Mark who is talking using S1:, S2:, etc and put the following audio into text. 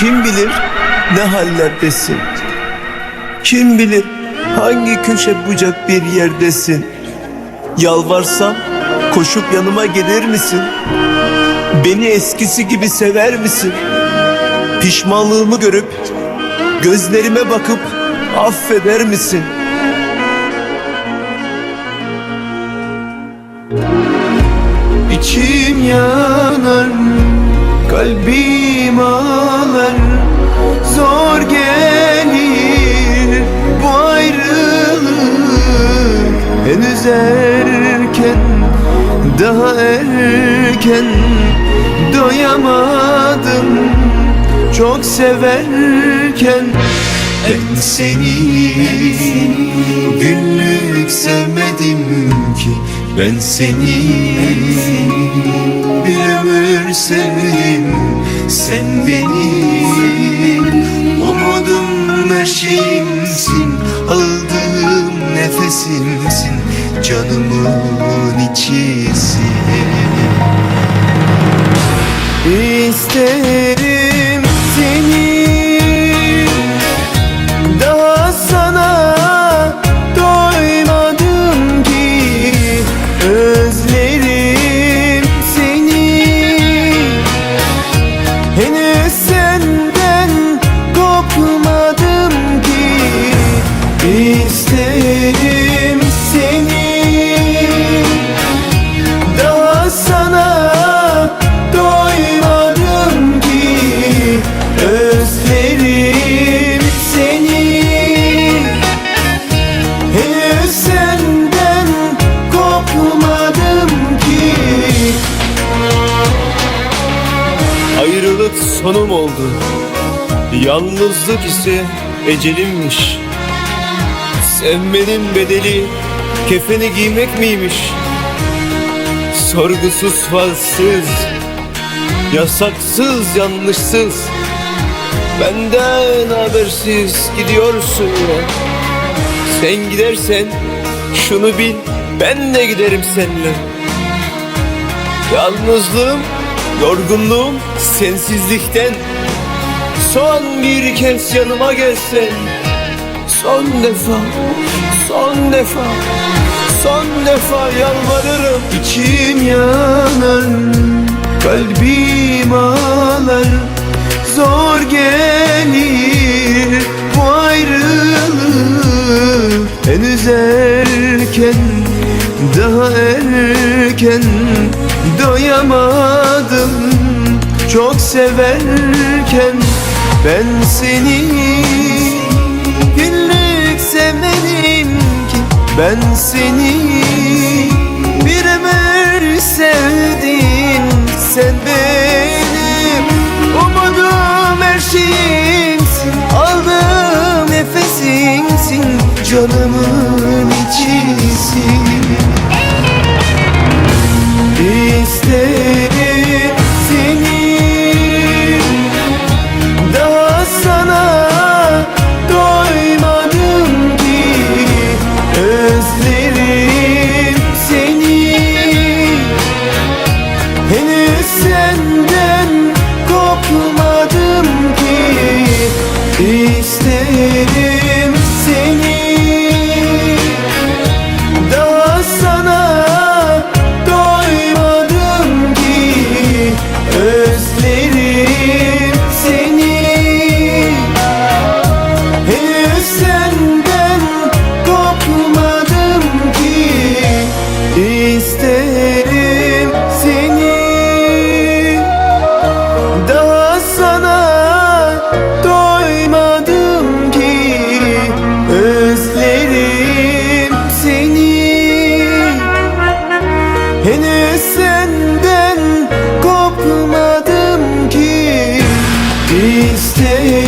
S1: Kim bilir ne hallerdesin Kim bilir hangi köşe bucak bir yerdesin Yalvarsam koşup yanıma gelir misin? Beni eskisi gibi sever misin? Pişmanlığımı görüp gözlerime bakıp affeder misin? İçim yanar, kalbim ağlar Henüz erken, daha erken Doyamadım. Çok severken Ben seni günlük sevmedim ki. Ben seni bir ömür sevdim. Sen benim umudum her şeyimsin Canımın içisin Ayrılık sonum oldu. Yalnızlık ise ecelimmiş. Sevmenin bedeli kefeni giymek miymiş? Sorgusuz falsız Yasaksız yanlışsız. Benden habersiz gidiyorsun ya. Sen gidersen şunu bil ben de giderim seninle. Yalnızlığım, yorgunluğum sensizlikten. Son bir kez yanıma gelsen. Son defa, son defa, son defa yalvarırım İçim yanar, kalbim ağlar Zor gelir bu ayrılık. Henüz erken, daha erken Doyamadım çok severken Ben seni. Günlük sevmedim ki Ben seni. Bir ömür sevdim Sen benim umudum her şeyimsin Aldığım nefesimsin canımın senden kopmadım ki. İsteyim